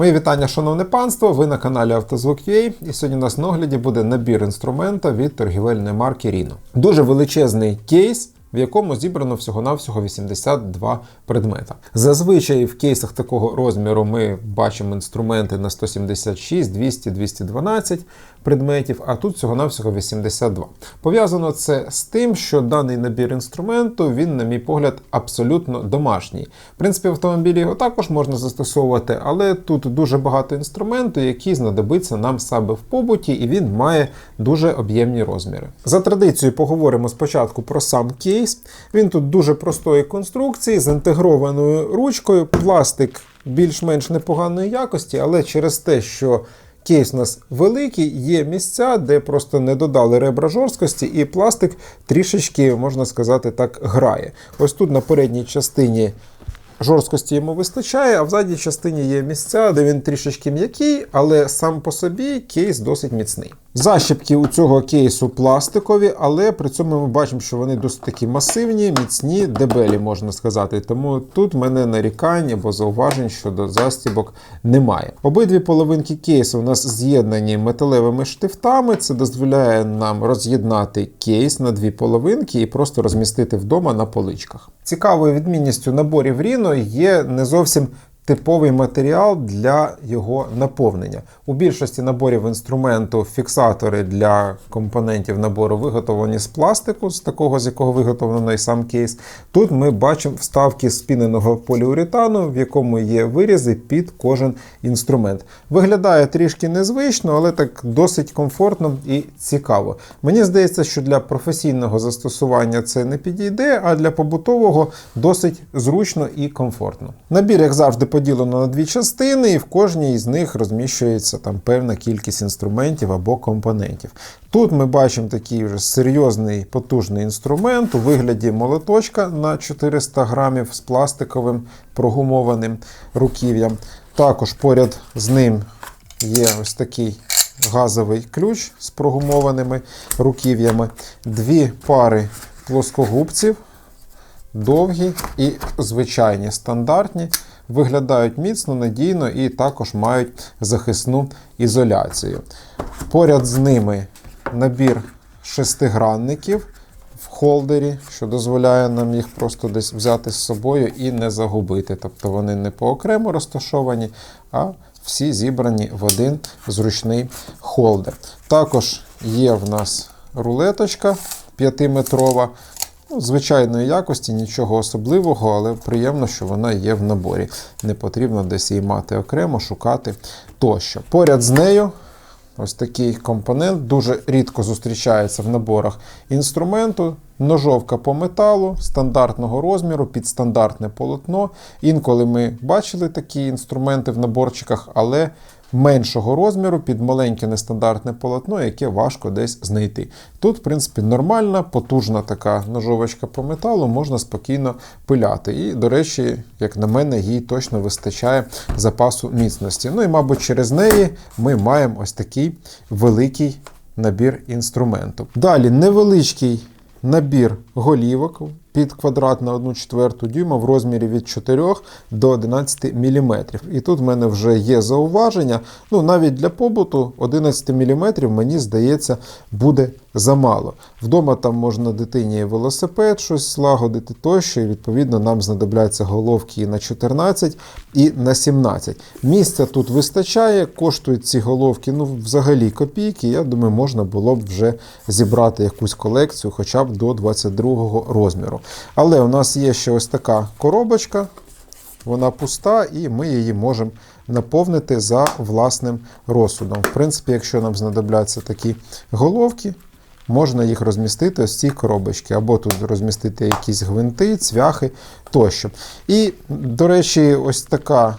Мої вітання, шановне панство. Ви на каналі Автозвук.ua і сьогодні у нас на огляді буде набір інструмента від торгівельної марки Rino. Дуже величезний кейс. В якому зібрано всього-навсього 82 предмета. Зазвичай в кейсах такого розміру ми бачимо інструменти на 176, 200, 212 предметів, а тут всього-навсього 82. Пов'язано це з тим, що даний набір інструменту, він, на мій погляд, абсолютно домашній. В принципі, в автомобілі його також можна застосовувати, але тут дуже багато інструменту, який знадобиться нам саме в побуті, і він має дуже об'ємні розміри. За традицією поговоримо спочатку про сам кейс. Він тут дуже простої конструкції з інтегрованою ручкою, пластик більш-менш непоганої якості, але через те, що Кейс у нас великий, є місця, де просто не додали ребра жорсткості, і пластик трішечки, можна сказати так, грає. Ось тут на передній частині жорсткості йому вистачає, а в задній частині є місця, де він трішечки м'який, але сам по собі кейс досить міцний. Защіпки у цього кейсу пластикові, але при цьому ми бачимо, що вони досить такі масивні, міцні, дебелі, можна сказати. Тому тут в мене нарікань або зауважень щодо застібок немає. Обидві половинки кейсу у нас з'єднані металевими штифтами. Це дозволяє нам роз'єднати кейс на дві половинки і просто розмістити вдома на поличках. Цікавою відмінністю наборів Rino є не зовсім типовий матеріал для його наповнення. У більшості наборів інструменту фіксатори для компонентів набору виготовлені з пластику, з такого, з якого виготовлений сам кейс. Тут ми бачимо вставки спіненого поліуретану, в якому є вирізи під кожен інструмент. Виглядає трішки незвично, але так досить комфортно і цікаво. Мені здається, що для професійного застосування це не підійде, а для побутового досить зручно і комфортно. Набір, як завжди, поділено на дві частини, і в кожній з них розміщується там певна кількість інструментів або компонентів. Тут ми бачимо такий вже серйозний потужний інструмент у вигляді молоточка на 400 грамів з пластиковим прогумованим руків'ям. Також поряд з ним є ось такий газовий ключ з прогумованими руків'ями, дві пари плоскогубців, довгі і звичайні стандартні виглядають міцно, надійно і також мають захисну ізоляцію. Поряд з ними набір шестигранників в холдері, що дозволяє нам їх просто десь взяти з собою і не загубити. Тобто вони не поокремо розташовані, а всі зібрані в один зручний холдер. Також є в нас рулеточка 5-метрова. Ну, звичайної якості, нічого особливого, але приємно, що вона є в наборі. Не потрібно десь її мати окремо, шукати тощо. Поряд з нею ось такий компонент дуже рідко зустрічається в наборах інструменту. Ножовка по металу стандартного розміру під стандартне полотно. Інколи ми бачили такі інструменти в наборчиках, але меншого розміру під маленьке нестандартне полотно, яке важко десь знайти. Тут, в принципі, нормальна, потужна така ножовочка по металу, можна спокійно пиляти. І, до речі, як на мене, їй точно вистачає запасу міцності. Ну і, мабуть, через неї ми маємо ось такий великий набір інструменту. Далі невеличкий набір голівок під квадрат на 1 четверту дюйма в розмірі від 4 до 11 мм. І тут в мене вже є зауваження. Ну, навіть для побуту 11 мм, мені здається, буде замало. Вдома там можна дитині велосипед щось злагодити тощо, і відповідно нам знадобляться головки і на 14 і на 17. Місця тут вистачає, коштують ці головки ну, взагалі копійки. Я думаю, можна було б вже зібрати якусь колекцію хоча б до 22 розміру. Але у нас є ще ось така коробочка, вона пуста, і ми її можемо наповнити за власним розсудом. В принципі, якщо нам знадобляться такі головки, можна їх розмістити ось ці коробочки, або тут розмістити якісь гвинти, цвяхи тощо. І, до речі, ось така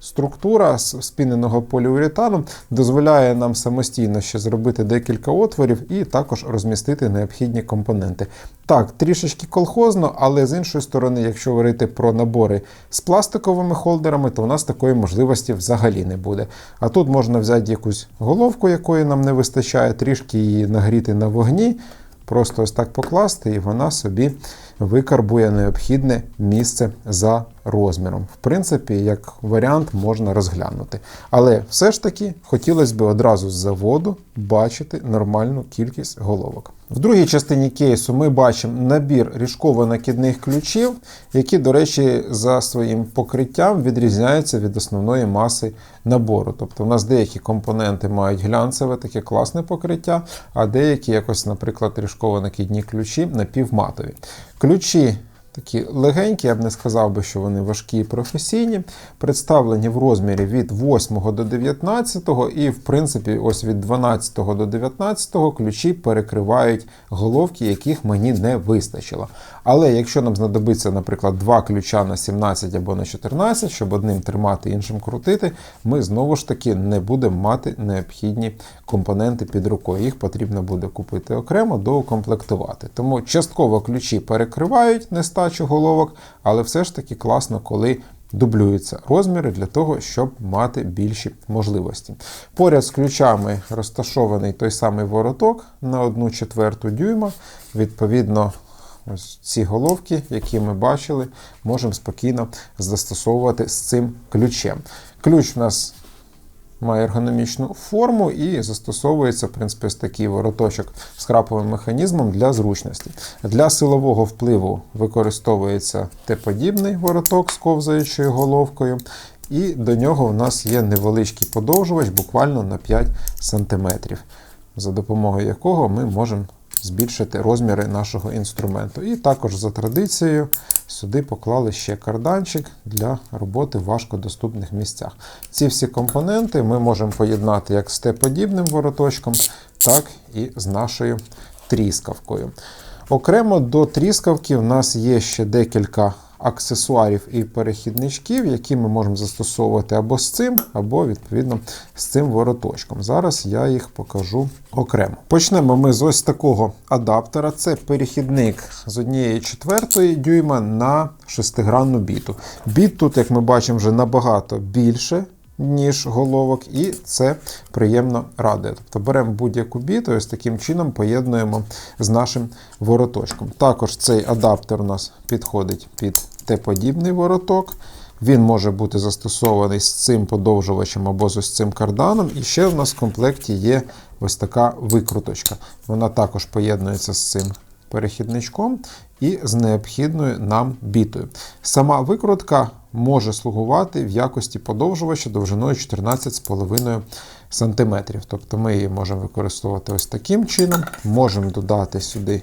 структура з спіненого поліуретану дозволяє нам самостійно ще зробити декілька отворів і також розмістити необхідні компоненти. Так, трішечки колхозно, але з іншої сторони, якщо говорити про набори з пластиковими холдерами, то у нас такої можливості взагалі не буде. А тут можна взяти якусь головку, якої нам не вистачає, трішки її нагріти на вогні. Просто ось так покласти, і вона собі викарбує необхідне місце за розміром. В принципі, як варіант можна розглянути. Але все ж таки хотілося б одразу з заводу бачити нормальну кількість головок. В другій частині кейсу ми бачимо набір ріжково-накидних ключів, які, до речі, за своїм покриттям відрізняються від основної маси набору. Тобто у нас деякі компоненти мають глянцеве таке класне покриття, а деякі, якось, наприклад, ріжково-накидні ключі напівматові. Ключі Такі легенькі, я б не сказав би, що вони важкі і професійні, представлені в розмірі від 8 до 19, і, в принципі, ось від 12 до 19 ключі перекривають головки, яких мені не вистачило. Але якщо нам знадобиться, наприклад, два ключа на 17 або на 14, щоб одним тримати, іншим крутити, ми знову ж таки не будемо мати необхідні компоненти під рукою. Їх потрібно буде купити окремо, доукомплектувати. Тому частково ключі перекривають нестачу головок, але все ж таки класно, коли дублюються розміри для того, щоб мати більші можливості. Поряд з ключами розташований той самий вороток на 1 четверту дюйма. Відповідно, ось ці головки, які ми бачили, можемо спокійно застосовувати з цим ключем. Ключ у нас має ергономічну форму і застосовується в принципі, ось такий вороточок з храповим механізмом для зручності. Для силового впливу використовується Т-подібний вороток з ковзаючою головкою. І до нього у нас є невеличкий подовжувач, буквально на 5 см, за допомогою якого ми можемо збільшити розміри нашого інструменту. І також за традицією сюди поклали ще карданчик для роботи в важкодоступних місцях. Ці всі компоненти ми можемо поєднати як з Т-подібним вороточком, так і з нашою тріскавкою. Окремо до тріскавки в нас є ще декілька аксесуарів і перехідничків, які ми можемо застосовувати або з цим, або, відповідно, з цим вороточком. Зараз я їх покажу окремо. Почнемо ми з ось такого адаптера. Це перехідник з однієї четвертої дюйма на шестигранну біту. Біт тут, як ми бачимо, вже набагато більше. Ніж головок, і це приємно радує. Тобто беремо будь-яку біту і ось таким чином поєднуємо з нашим вороточком. Також цей адаптер у нас підходить під Т-подібний вороток. Він може бути застосований з цим подовжувачем або з ось цим карданом. І ще в нас в комплекті є ось така викруточка. Вона також поєднується з цим перехідничком і з необхідною нам бітою. Сама викрутка може слугувати в якості подовжувача довжиною 14,5 см. Тобто ми її можемо використовувати ось таким чином. Можемо додати сюди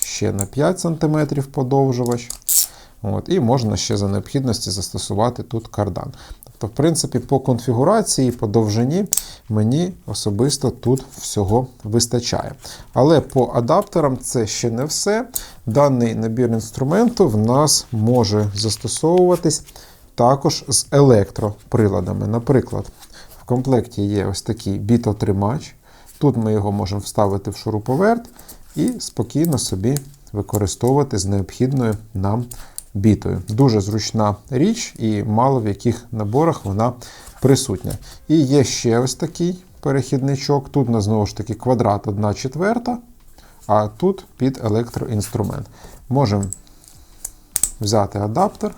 ще на 5 см подовжувач. От, І можна ще за необхідності застосувати тут кардан. Тобто, в принципі, по конфігурації, по довжині мені особисто тут всього вистачає. Але по адаптерам це ще не все. Даний набір інструменту в нас може застосовуватись також з електроприладами. Наприклад, в комплекті є ось такий бітотримач. Тут ми його можемо вставити в шуруповерт і спокійно собі використовувати з необхідною нам бітою. Дуже зручна річ, і мало в яких наборах вона присутня. І є ще ось такий перехідничок. Тут у нас знову ж таки квадрат 1 четверта, а тут під електроінструмент. Можемо взяти адаптер.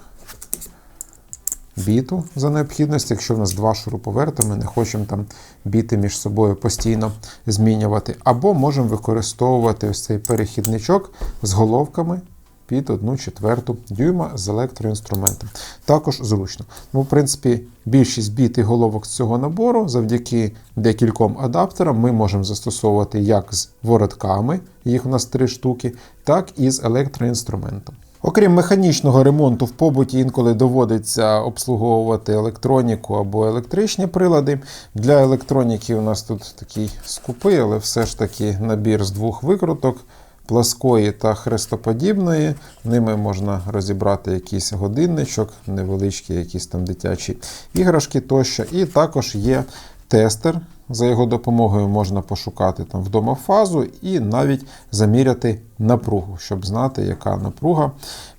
Біту за необхідності, якщо в нас два шуруповерти, ми не хочемо там біти між собою постійно змінювати. Або можемо використовувати ось цей перехідничок з головками під 1 четверту дюйма з електроінструментом. Також зручно. Ну, В принципі, більшість біт і головок з цього набору завдяки декільком адаптерам ми можемо застосовувати як з воротками, їх у нас три штуки, так і з електроінструментом. Окрім механічного ремонту, в побуті інколи доводиться обслуговувати електроніку або електричні прилади. Для електроніки у нас тут такий скупий, але все ж таки набір з двох викруток. Пласкої та хрестоподібної, ними можна розібрати якийсь годинничок, невеличкі якісь там дитячі іграшки тощо. І також є тестер За його допомогою можна пошукати там вдома фазу і навіть заміряти напругу, щоб знати, яка напруга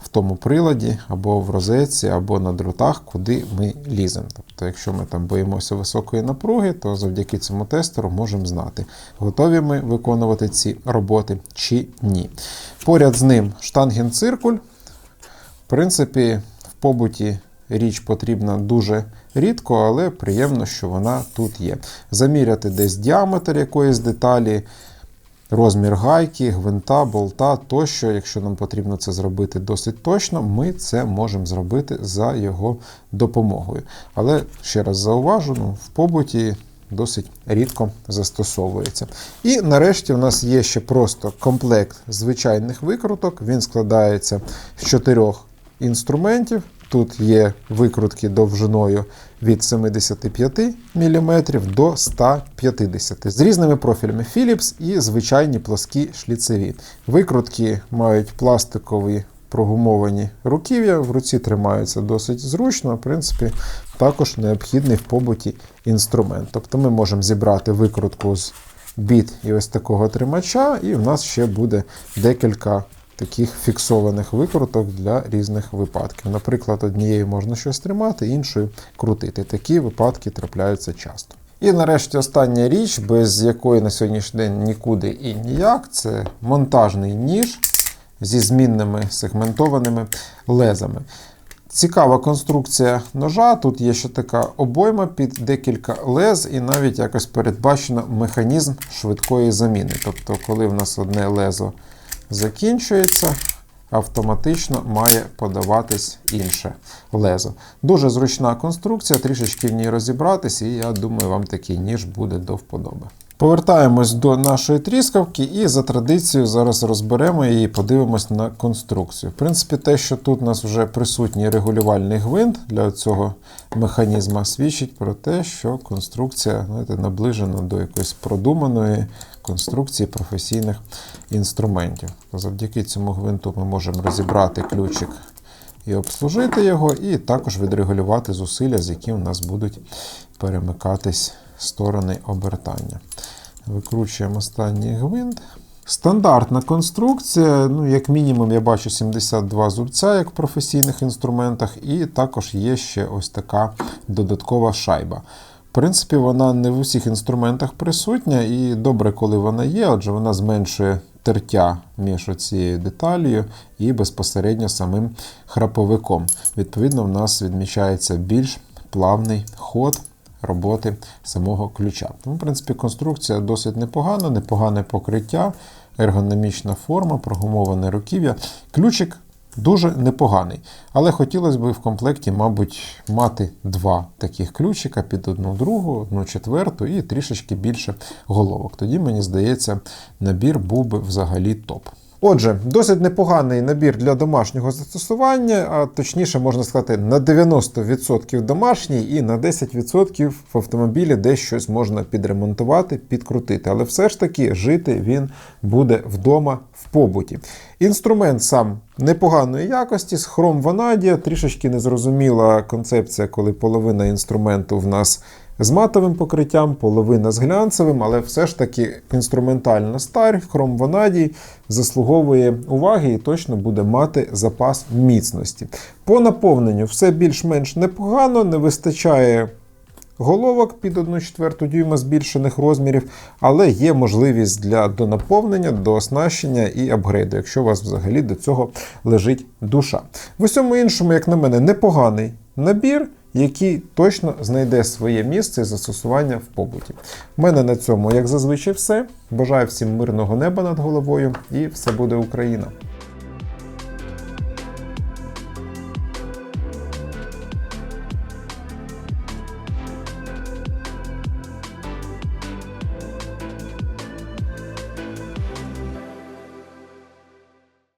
в тому приладі, або в розетці, або на дротах, куди ми ліземо. Тобто, якщо ми там боїмося високої напруги, то завдяки цьому тестеру можемо знати, готові ми виконувати ці роботи чи ні. Поряд з ним штангенциркуль. В принципі, в побуті річ потрібна дуже рідко, але приємно, що вона тут є. Заміряти десь діаметр якоїсь деталі, розмір гайки, гвинта, болта тощо, якщо нам потрібно це зробити досить точно, ми це можемо зробити за його допомогою. Але ще раз зауважу, ну, в побуті досить рідко застосовується. І нарешті у нас є ще просто комплект звичайних викруток. Він складається з чотирьох інструментів. Тут є викрутки довжиною від 75 мм до 150 з різними профілями Philips і звичайні пласкі шліцеві. Викрутки мають пластикові прогумовані руків'я, в руці тримаються досить зручно, в принципі, також необхідний в побуті інструмент. Тобто ми можемо зібрати викрутку з біт і ось такого тримача, і в нас ще буде декілька таких фіксованих викруток для різних випадків. Наприклад, однією можна щось тримати, іншою крутити. Такі випадки трапляються часто. І нарешті остання річ, без якої на сьогоднішній день нікуди і ніяк, це монтажний ніж зі змінними сегментованими лезами. Цікава конструкція ножа. Тут є ще така обойма під декілька лез, і навіть якось передбачено механізм швидкої заміни. Тобто, коли в нас одне лезо закінчується, автоматично має подаватись інше лезо. Дуже зручна конструкція, трішечки в ній розібратись, і я думаю, вам такий ніж буде до вподоби. Повертаємось до нашої тріскавки і за традицією зараз розберемо її і подивимось на конструкцію. В принципі, те, що тут у нас вже присутній регулювальний гвинт для цього механізма, свідчить про те, що конструкція знаєте, наближена до якоїсь продуманої конструкції професійних інструментів. Завдяки цьому гвинту ми можемо розібрати ключик і обслужити його, і також відрегулювати зусилля, з яким у нас будуть перемикатись сторони обертання. Викручуємо останній гвинт. Стандартна конструкція, ну, як мінімум, я бачу 72 зубця, як в професійних інструментах, і також є ще ось така додаткова шайба. В принципі, вона не в усіх інструментах присутня, і добре, коли вона є, адже вона зменшує тертя між цією деталію і безпосередньо самим храповиком. Відповідно, в нас відмічається більш плавний ход роботи самого ключа. Тому, в принципі, конструкція досить непогана, непогане покриття, ергономічна форма, прогумоване руків'я. Ключик дуже непоганий. Але хотілося б в комплекті, мабуть, мати два таких ключика під одну другу, одну четверту і трішечки більше головок. Тоді, мені здається, набір був би взагалі топ. Отже, досить непоганий набір для домашнього застосування, а точніше можна сказати, на 90% домашній і на 10% в автомобілі десь щось можна підремонтувати, підкрутити. Але все ж таки жити він буде вдома в побуті. Інструмент сам непоганої якості, з хром ванадія, трішечки незрозуміла концепція, коли половина інструменту в нас з матовим покриттям, половина з глянцевим, але все ж таки інструментальна сталь, хром ванадій заслуговує уваги і точно буде мати запас міцності. По наповненню все більш-менш непогано, не вистачає. Головок під 1,4 дюйма збільшених розмірів, але є можливість для донаповнення, дооснащення і апгрейду, якщо у вас взагалі до цього лежить душа. В усьому іншому, як на мене, непоганий набір, який точно знайде своє місце і застосування в побуті. У мене на цьому, як зазвичай, все. Бажаю всім мирного неба над головою і все буде Україна!